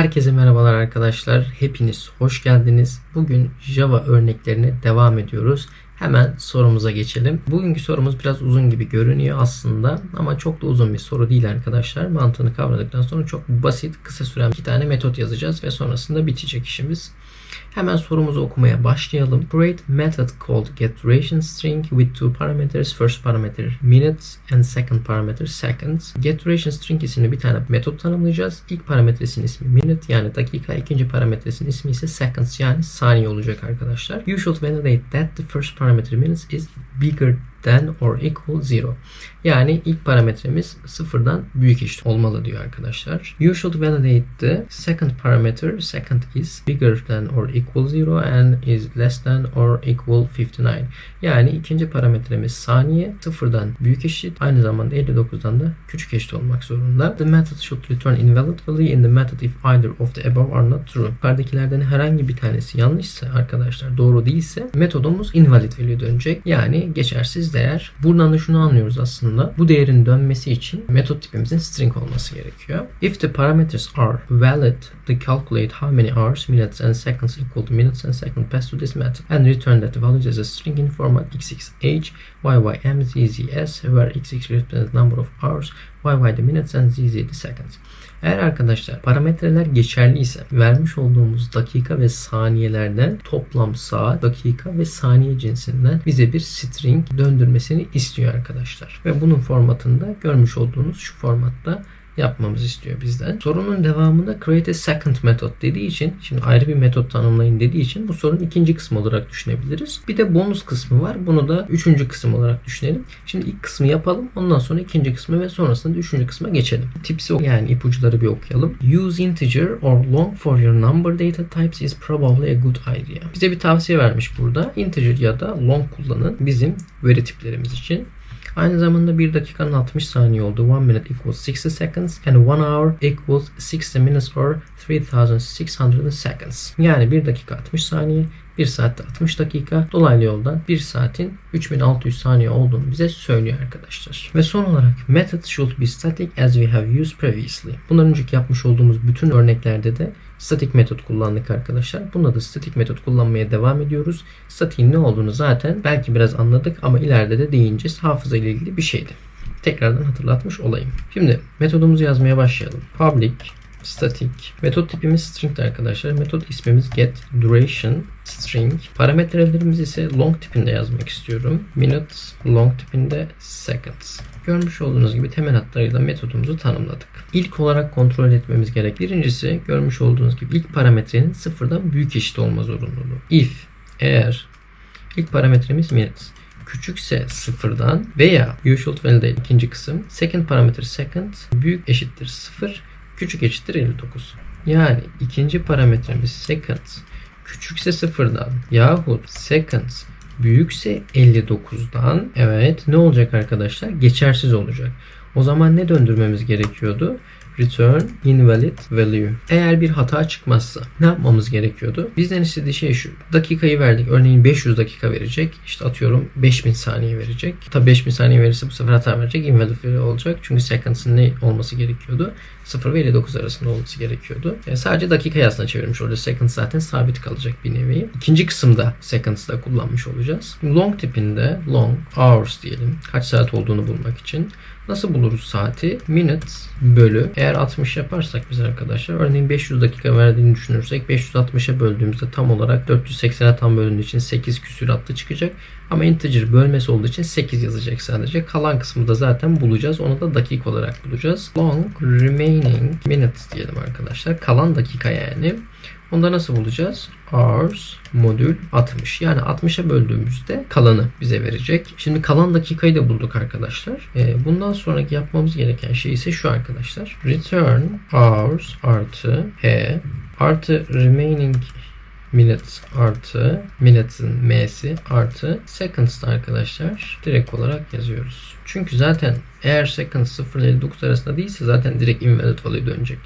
Herkese merhabalar arkadaşlar. Hepiniz hoş geldiniz. Bugün Java örneklerine devam ediyoruz. Hemen sorumuza geçelim. Bugünkü sorumuz biraz uzun gibi görünüyor aslında ama çok da uzun bir soru değil arkadaşlar. Mantığını kavradıktan sonra çok basit, kısa süren iki tane metot yazacağız ve sonrasında bitecek işimiz. Hemen sorumuzu okumaya başlayalım. Create method called getDuration string with two parameters. First parameter minutes and second parameter seconds. GetDuration string isimli bir tane metot tanımlayacağız. İlk parametresinin ismi minute yani dakika. ikinci parametresinin ismi ise seconds yani saniye olacak arkadaşlar. You should validate that the first parameter minutes is bigger than or equal 0. Yani ilk parametremiz sıfırdan büyük eşit olmalı diyor arkadaşlar. You should validate the second parameter. Second is bigger than or equal 0 and is less than or equal 59. Yani ikinci parametremiz saniye sıfırdan büyük eşit aynı zamanda 59'dan da küçük eşit olmak zorunda. The method should return invalid value in the method if either of the above are not true. Yukarıdakilerden herhangi bir tanesi yanlışsa arkadaşlar doğru değilse metodumuz invalid value dönecek. Yani geçersiz değer. Buradan da şunu anlıyoruz aslında. Bu değerin dönmesi için metot tipimizin string olması gerekiyor. If the parameters are valid, the calculate how many hours, minutes and seconds equal to minutes and seconds passed to this method and return that the values as a string in format xxh, yym, zzs where xx represents number of hours, yy the minutes and zz the seconds. Eğer arkadaşlar parametreler geçerliyse vermiş olduğumuz dakika ve saniyelerden toplam saat, dakika ve saniye cinsinden bize bir string döndürmesini istiyor arkadaşlar. Ve bunun formatında görmüş olduğunuz şu formatta yapmamızı istiyor bizden. Sorunun devamında create a second method dediği için şimdi ayrı bir metot tanımlayın dediği için bu sorunun ikinci kısmı olarak düşünebiliriz. Bir de bonus kısmı var. Bunu da üçüncü kısım olarak düşünelim. Şimdi ilk kısmı yapalım. Ondan sonra ikinci kısmı ve sonrasında üçüncü kısma geçelim. Tipsi yani ipuçları bir okuyalım. Use integer or long for your number data types is probably a good idea. Bize bir tavsiye vermiş burada. Integer ya da long kullanın bizim veri tiplerimiz için. Aynı zamanda 1 dakikanın 60 saniye olduğu 1 minute equals 60 seconds and 1 hour equals 60 minutes or 3600 seconds. Yani 1 dakika 60 saniye, 1 saatte 60 dakika. Dolaylı yoldan 1 saatin 3600 saniye olduğunu bize söylüyor arkadaşlar. Ve son olarak method should be static as we have used previously. Bundan önceki yapmış olduğumuz bütün örneklerde de statik metot kullandık arkadaşlar. Bunda da statik metot kullanmaya devam ediyoruz. Statiğin ne olduğunu zaten belki biraz anladık ama ileride de değineceğiz. Hafıza ile ilgili bir şeydi. Tekrardan hatırlatmış olayım. Şimdi metodumuzu yazmaya başlayalım. Public static. Metot tipimiz string arkadaşlar. Metot ismimiz get duration string. Parametrelerimiz ise long tipinde yazmak istiyorum. Minutes long tipinde seconds. Görmüş olduğunuz gibi temel hatlarıyla metodumuzu tanımladık. İlk olarak kontrol etmemiz gerek. Birincisi görmüş olduğunuz gibi ilk parametrenin sıfırdan büyük eşit olma zorunluluğu. If eğer ilk parametremiz minutes küçükse sıfırdan veya should validate ikinci kısım second parameter second büyük eşittir sıfır küçük eşittir 59. Yani ikinci parametremiz seconds küçükse sıfırdan yahut seconds büyükse 59'dan evet ne olacak arkadaşlar? Geçersiz olacak. O zaman ne döndürmemiz gerekiyordu? return invalid value. Eğer bir hata çıkmazsa ne yapmamız gerekiyordu? Bizden istediği şey şu. Dakikayı verdik. Örneğin 500 dakika verecek. İşte atıyorum 5000 saniye verecek. Tabi 5000 saniye verirse bu sefer hata verecek. Invalid value olacak. Çünkü seconds'ın ne olması gerekiyordu? 0 ve 59 arasında olması gerekiyordu. Yani sadece dakika aslında çevirmiş olacağız. Seconds zaten sabit kalacak bir nevi. İkinci kısımda seconds'da kullanmış olacağız. Long tipinde long hours diyelim. Kaç saat olduğunu bulmak için. Nasıl buluruz saati? Minutes bölü. Eğer 60 yaparsak biz arkadaşlar örneğin 500 dakika verdiğini düşünürsek 560'a böldüğümüzde tam olarak 480'e tam bölündüğü için 8 küsüratlı çıkacak. Ama integer bölmesi olduğu için 8 yazacak sadece. Kalan kısmı da zaten bulacağız. Onu da dakika olarak bulacağız. Long remaining minutes diyelim arkadaşlar. Kalan dakika yani. Onda nasıl bulacağız? Hours modül 60. Yani 60'a böldüğümüzde kalanı bize verecek. Şimdi kalan dakikayı da bulduk arkadaşlar. Ee, bundan sonraki yapmamız gereken şey ise şu arkadaşlar. Return hours artı h artı remaining minutes artı minutes'ın m'si artı seconds arkadaşlar direkt olarak yazıyoruz. Çünkü zaten eğer seconds 0 ile 59 arasında değilse zaten direkt invalid value dönecek.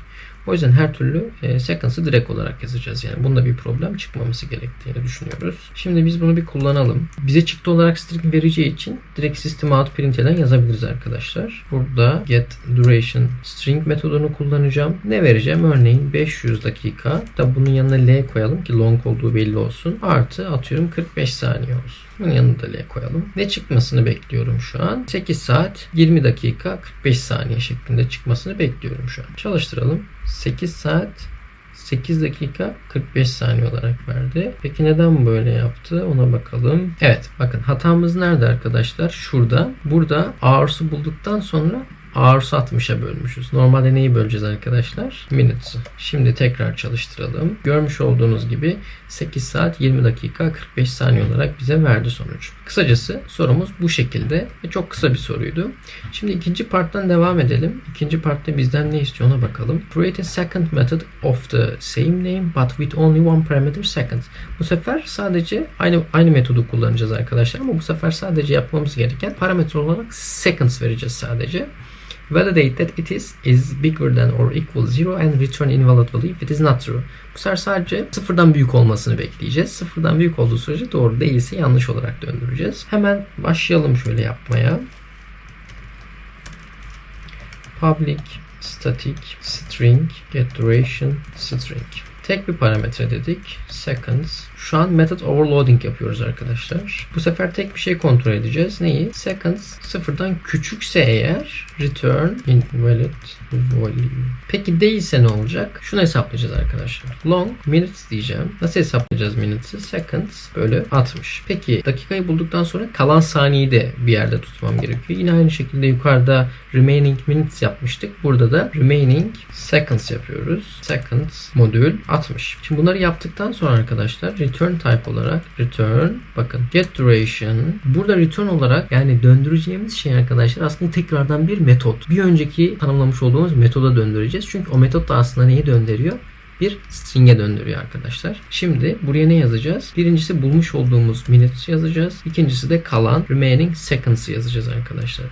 O yüzden her türlü e, sequence'ı direkt olarak yazacağız. Yani bunda bir problem çıkmaması gerektiğini düşünüyoruz. Şimdi biz bunu bir kullanalım. Bize çıktı olarak string vereceği için direkt system out println yazabiliriz arkadaşlar. Burada get duration string metodunu kullanacağım. Ne vereceğim? Örneğin 500 dakika. Da bunun yanına l koyalım ki long olduğu belli olsun. Artı atıyorum 45 saniye olsun. Bunun yanına da L koyalım. Ne çıkmasını bekliyorum şu an? 8 saat 20 dakika 45 saniye şeklinde çıkmasını bekliyorum şu an. Çalıştıralım. 8 saat 8 dakika 45 saniye olarak verdi. Peki neden böyle yaptı? Ona bakalım. Evet bakın hatamız nerede arkadaşlar? Şurada. Burada hours'u bulduktan sonra Hours'u 60'a bölmüşüz. Normalde neyi böleceğiz arkadaşlar? Minutes'ı. Şimdi tekrar çalıştıralım. Görmüş olduğunuz gibi 8 saat 20 dakika 45 saniye olarak bize verdi sonuç. Kısacası sorumuz bu şekilde ve çok kısa bir soruydu. Şimdi ikinci parttan devam edelim. İkinci partta bizden ne istiyor ona bakalım. Create a second method of the same name but with only one parameter second. Bu sefer sadece aynı aynı metodu kullanacağız arkadaşlar ama bu sefer sadece yapmamız gereken parametre olarak seconds vereceğiz sadece. Validate that it is is bigger than or equal zero and return invalid value if it is not true. Bu sefer sadece sıfırdan büyük olmasını bekleyeceğiz. Sıfırdan büyük olduğu sürece doğru değilse yanlış olarak döndüreceğiz. Hemen başlayalım şöyle yapmaya. Public static string get duration string. Tek bir parametre dedik. Seconds. Şu an method overloading yapıyoruz arkadaşlar. Bu sefer tek bir şey kontrol edeceğiz. Neyi? Seconds sıfırdan küçükse eğer return invalid value. Peki değilse ne olacak? Şunu hesaplayacağız arkadaşlar. Long minutes diyeceğim. Nasıl hesaplayacağız minutes'ı? Seconds bölü 60. Peki dakikayı bulduktan sonra kalan saniyeyi de bir yerde tutmam gerekiyor. Yine aynı şekilde yukarıda remaining minutes yapmıştık. Burada da remaining seconds yapıyoruz. Seconds modül 60. Şimdi bunları yaptıktan sonra arkadaşlar type olarak return bakın get duration burada return olarak yani döndüreceğimiz şey arkadaşlar aslında tekrardan bir metot. Bir önceki tanımlamış olduğumuz metoda döndüreceğiz. Çünkü o metot da aslında neyi döndürüyor? Bir string'e döndürüyor arkadaşlar. Şimdi buraya ne yazacağız? Birincisi bulmuş olduğumuz minutes yazacağız. İkincisi de kalan remaining seconds yazacağız arkadaşlar.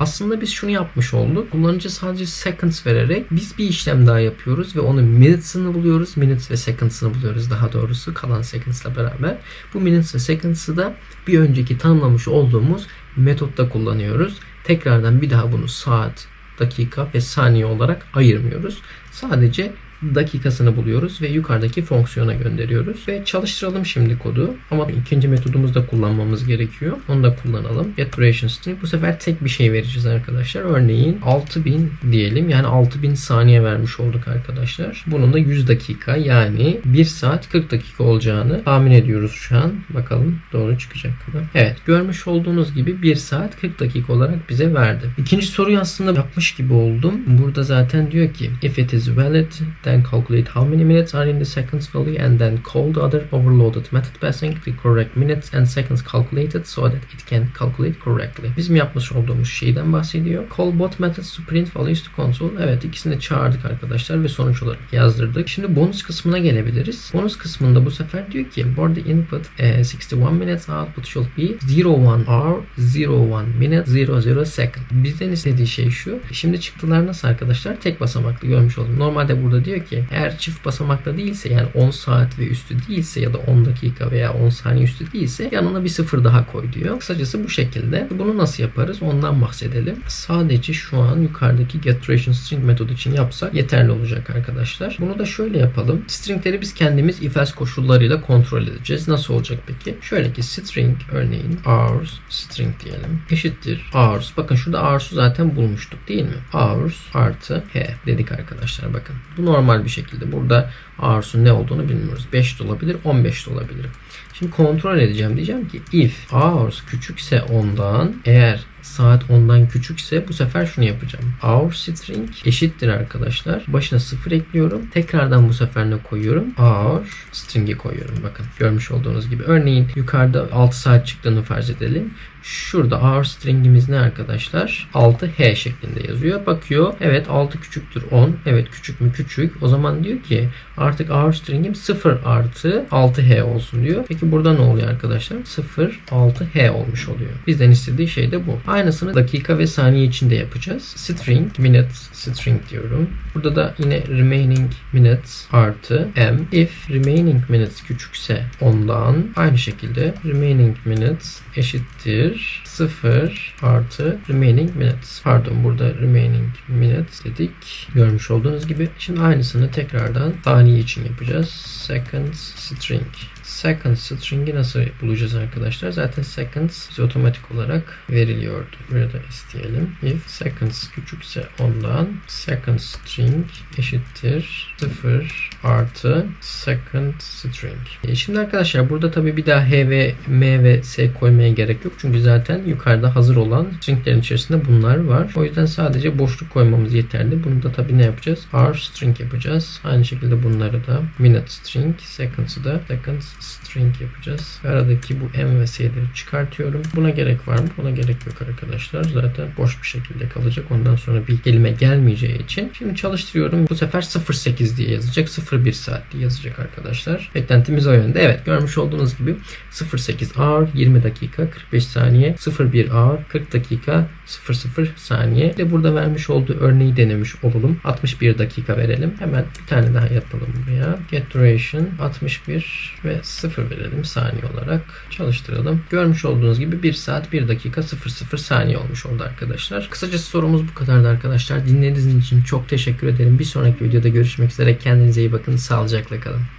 Aslında biz şunu yapmış olduk. Kullanıcı sadece seconds vererek biz bir işlem daha yapıyoruz ve onun minutes'ını buluyoruz. Minutes ve seconds'ını buluyoruz daha doğrusu kalan seconds'la beraber. Bu minutes ve seconds'ı da bir önceki tanımlamış olduğumuz metotta kullanıyoruz. Tekrardan bir daha bunu saat, dakika ve saniye olarak ayırmıyoruz. Sadece dakikasını buluyoruz ve yukarıdaki fonksiyona gönderiyoruz. Ve çalıştıralım şimdi kodu. Ama ikinci metodumuzu da kullanmamız gerekiyor. Onu da kullanalım. Get duration string. Bu sefer tek bir şey vereceğiz arkadaşlar. Örneğin 6000 diyelim. Yani 6000 saniye vermiş olduk arkadaşlar. Bunun da 100 dakika yani 1 saat 40 dakika olacağını tahmin ediyoruz şu an. Bakalım doğru çıkacak mı? Evet görmüş olduğunuz gibi 1 saat 40 dakika olarak bize verdi. İkinci soruyu aslında yapmış gibi oldum. Burada zaten diyor ki if it is valid then calculate how many minutes are in the seconds value and then call the other overloaded method passing the correct minutes and seconds calculated so that it can calculate correctly. Bizim yapmış olduğumuz şeyden bahsediyor. Call both methods to print values to console. Evet ikisini çağırdık arkadaşlar ve sonuç olarak yazdırdık. Şimdi bonus kısmına gelebiliriz. Bonus kısmında bu sefer diyor ki for the input uh, 61 minutes output should be 01 hour 01 minute 00 second. Bizden istediği şey şu. Şimdi çıktılar nasıl arkadaşlar? Tek basamaklı görmüş oldum. Normalde burada diyor ki eğer çift basamakta değilse yani 10 saat ve üstü değilse ya da 10 dakika veya 10 saniye üstü değilse yanına bir sıfır daha koy diyor. Kısacası bu şekilde. Bunu nasıl yaparız ondan bahsedelim. Sadece şu an yukarıdaki get duration string metodu için yapsak yeterli olacak arkadaşlar. Bunu da şöyle yapalım. Stringleri biz kendimiz if else koşullarıyla kontrol edeceğiz. Nasıl olacak peki? Şöyle ki string örneğin hours string diyelim. Eşittir hours. Bakın şurada hours'u zaten bulmuştuk değil mi? Hours artı h dedik arkadaşlar bakın. Bu normal bir şekilde. Burada hours'un ne olduğunu bilmiyoruz. 5 de olabilir 15 de olabilir. Şimdi kontrol edeceğim. Diyeceğim ki if hours küçükse ondan eğer saat 10'dan küçükse bu sefer şunu yapacağım. Hour string eşittir arkadaşlar. Başına 0 ekliyorum. Tekrardan bu sefer ne koyuyorum? Hour string'i koyuyorum. Bakın görmüş olduğunuz gibi. Örneğin yukarıda 6 saat çıktığını farz edelim. Şurada hour stringimiz ne arkadaşlar? 6h şeklinde yazıyor. Bakıyor. Evet 6 küçüktür 10. Evet küçük mü küçük. O zaman diyor ki artık hour stringim 0 artı 6h olsun diyor. Peki Burada ne oluyor arkadaşlar? 0 6 H olmuş oluyor. Bizden istediği şey de bu. Aynısını dakika ve saniye içinde yapacağız. String minutes string diyorum. Burada da yine remaining minutes artı m. If remaining minutes küçükse ondan aynı şekilde remaining minutes eşittir 0 artı remaining minutes. Pardon burada remaining minutes dedik. Görmüş olduğunuz gibi. Şimdi aynısını tekrardan saniye için yapacağız. Seconds string. Seconds string'i nasıl bulacağız arkadaşlar? Zaten seconds bize otomatik olarak veriliyordu. Burada isteyelim. If seconds küçükse ondan seconds string eşittir 0 artı second string. E şimdi arkadaşlar burada tabi bir daha H ve M ve S koymaya gerek yok. Çünkü zaten yukarıda hazır olan stringlerin içerisinde bunlar var. O yüzden sadece boşluk koymamız yeterli. Bunu da tabi ne yapacağız? R string yapacağız. Aynı şekilde bunları da minute string, seconds'ı da seconds string yapacağız. Aradaki bu M ve S'leri çıkartıyorum. Buna gerek var mı? Buna gerek yok arkadaşlar. Zaten boş bir şekilde kalacak. Ondan sonra bir kelime gelmeyeceği için. Şimdi çalıştırıyorum. Bu sefer 08 diye yazacak. 01 saat diye yazacak arkadaşlar. Beklentimiz o yönde. Evet görmüş olduğunuz gibi 08 hour 20 dakika 45 saniye 01 hour 40 dakika 00 saniye. Ve burada vermiş olduğu örneği denemiş olalım. 61 dakika verelim. Hemen bir tane daha yapalım buraya. Get duration 61 ve 0 verelim saniye olarak. Çalıştıralım. Görmüş olduğunuz gibi 1 saat 1 dakika 00 saniye olmuş oldu arkadaşlar. Kısacası sorumuz bu kadardı arkadaşlar. Dinlediğiniz için çok teşekkür ederim. Bir sonraki videoda görüşmek üzere. Kendinize iyi bakın. Sağlıcakla kalın.